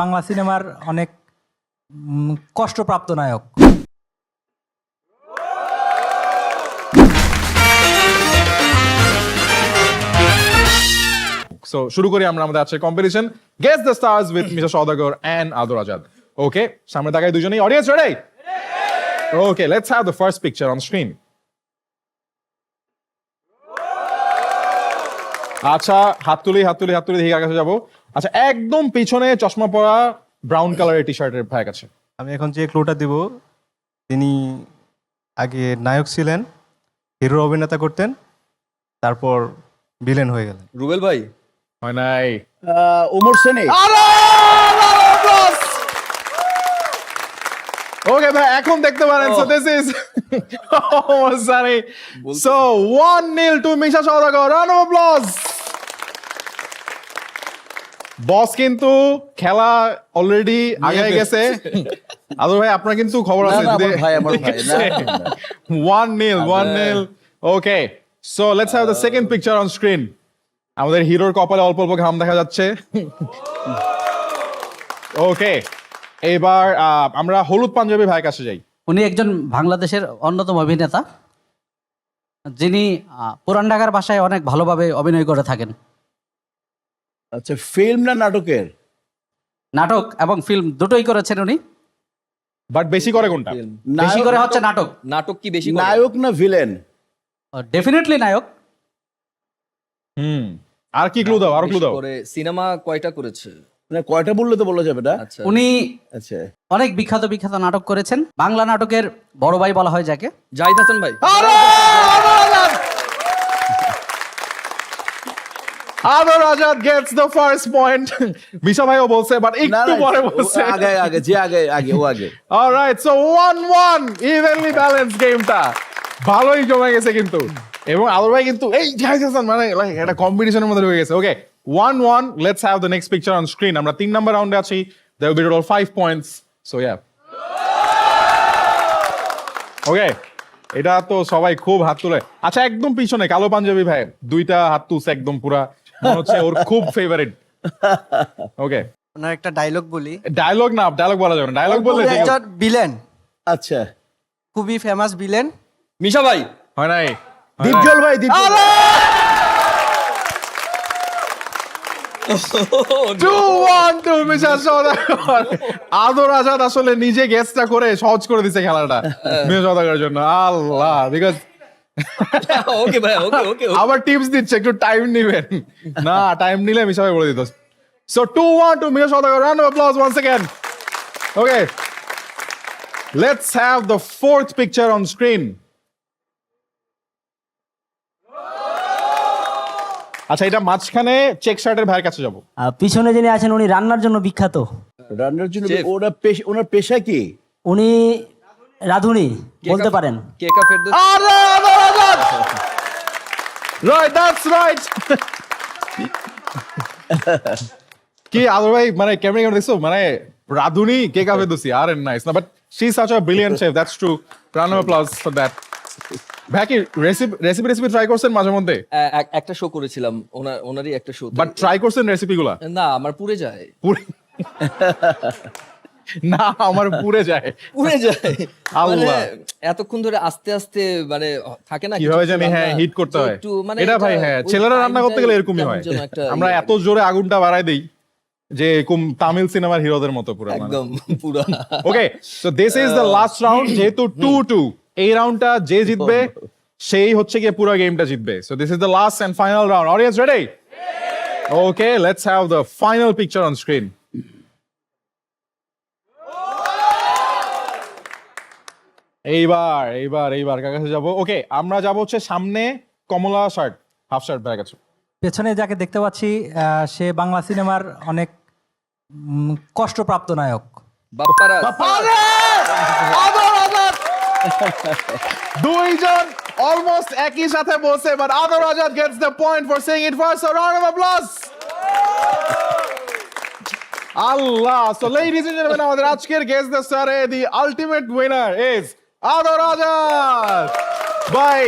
বাংলা সিনেমার অনেক কষ্টপ্রাপ্ত নায়ক। সো শুরু করি আমরা আমাদের আজকের competition guess the stars with Misha Sawdagar and Adar Azad okay সামনে তাকাই দুজনেই audience ready okay let's have the first picture on screen আচ্ছা হাত তুলি হাত তুলি হাত তুলি, দেখি কাছে যাব। আচ্ছা একদম পিছনে চশমা পরা ব্রাউন কালারের টি শার্টের ভাই কাছে আমি এখন যে ক্লুটা দিব তিনি আগে নায়ক ছিলেন হিরো অভিনেতা করতেন তারপর ভিলেন হয়ে গেলেন। রুবেল ভাই? হয় নাই। ওমর সেনে। ওকে ভাই এখন দেখতে পারেন so this is Sunny so 1 0 two Misha Saudagar round off applause boss কিন্তু খেলা অলরেডি আগে গেছে। আদর ভাই আপনার কিন্তু খবর আছে। না, আমার ভাই, আমার ভাই, না, না, না। 1 0 1 0 okay so let's have the second picture on screen আমাদের হিরোর কপালে অল্প অল্প ঘাম দেখা যাচ্ছে। ওকে এবার আহ, আমরা হলুদ পাঞ্জাবি ভাইয়ের কাছে যাই। উনি একজন বাংলাদেশের অন্যতম অভিনেতা। যিনি আহ, পুরান ঢাকার ভাষায় অনেক ভালোভাবে অভিনয় করে থাকেন। আচ্ছা ফিল্ম না নাটকের? নাটক এবং ফিল্ম দুটোই করেছেন উনি। বাট বেশি করে কোনটা? বেশি করে হচ্ছে নাটক। নাটক কি বেশি করে? নায়ক না ভিলেন ডেফিনেটলি নায়ক। হুম। আর কি ক্লু দাও আর ক্লু দাও। করে সিনেমা কয়টা করেছে? মানে কয়টা বললে তো বলা যাবে না। আচ্ছা। উনি আচ্ছা। অনেক বিখ্যাত বিখ্যাত নাটক করেছেন। বাংলা নাটকের বড় ভাই বলা হয় যাকে। জাহিদ হাসান ভাই। Adar Azad gets the first point Misha ভাইও বলছে বাট একটু পরে বলছে। আগে আগে যে আগে আগে ও আগে। অলরাইট সো 1-1 ইভেনলি ব্যালেন্স গেমটা ভালোই জমে গেছে কিন্তু। এবং আদর ভাই কিন্তু এই জাহিদ হাসান মানে একটা কম্পিটিশনের মধ্যে হয়ে গেছে। Okay 1-1 let's have the next picture on screen আমরা তিন নাম্বার রাউন্ডে আছি। There will be total 5 points so yeah okay এটা তো সবাই খুব হাত তুলে। আচ্ছা একদম পিছনে কালো পাঞ্জাবি ভাই দুইটা হাত তুলছে একদম পুরা। হচ্ছে ওর খুব ফেভারিট ওকে ওনার একটা ডায়লগ বলি। ডায়লগ না ডায়লগ বলা যাবে না। ডায়লগ বললে। একজন ভিলেন আচ্ছা। খুবই ফেমাস ভিলেন মিশা ভাই। হয় নাই। দীপজল ভাই দীপজল আদর আজাদ আসলে নিজে গেসটা করে সহজ করে দিছে খেলাটা। সওদাগরের জন্য। আল্লাহ বিকজ ওকে ভাই ওকে ওকে আবার টিপস দিচ্ছে একটু টাইম নিবেন না টাইম নিলে মিশা ভাই বলে দিত so two one two Mishal Saudagar round of applause once again okay let's have the fourth picture on screen আচ্ছা এটা মাঝখানে চেক শার্টের ভাইয়ের কাছে যাবো আহ, পিছনে যিনি আছেন উনি রান্নার জন্য বিখ্যাত রান্নার জন্য Chef. ওরা পেশা ওনার পেশা কি উনি রাঁধুনি বলতে পারেন কেকা ফেরদৌস Right, that's right. কি আদর ভাই মানে কেমন কেমন দেখছ? মানে রাধুনি কে কাবে দোসি আর নাইস না but she such a brilliant chef that's true round of applause for that ভাই কি রেসিপি রেসিপি রেসিপি ট্রাই করছেন মাঝে মধ্যে? একটা শো করেছিলাম ওনার ওনারই একটা শো বাট ট্রাই করছেন রেসিপি গুলা? না আমার পুড়ে যায়। পুরে না আমার পুরে যায়। পুড়ে যায়। মানে আল্লাহ। এতক্ষণ ধরে আস্তে আস্তে মানে থাকে না কীভাবে জানি হ্যাঁ হিট করতে যে হয়? মানে এটা ভাই হ্যাঁ ছেলেরা রান্না করতে গেলে এরকমই হয়। আমরা। এত জোরে আগুনটা বাড়াই দেই যে এরকম তামিল সিনেমার হিরোদের মতো পুরো মানে। একদম পুরা। Okay so this is the last round যেহেতু টু টু এই রাউন্ডটা যে জিতবে সেই হচ্ছে গিয়ে পুরো গেমটা জিতবে। So this is the last and final round audience ready okay let's have the final picture on screen এইবার এইবার এইবার কার কাছে যাব? ওকে আমরা যাব হচ্ছে সামনে কমলা শার্ট হাফ শার্ট ব্যাগ আছে পেছনে যাকে দেখতে পাচ্ছি আহ, সে বাংলা সিনেমার অনেক কষ্টপ্রাপ্ত নায়ক। বাপ্পারা দুইজন অলমোস্ট একই সাথে বলছে but Adar Azad gets the point for saying it first round of applause Allah! So ladies and gentleman আমাদের আজকের গেস্ট দ্য স্টারে দি আলটিমেট উইনার ইজ আদর আজাদ বাই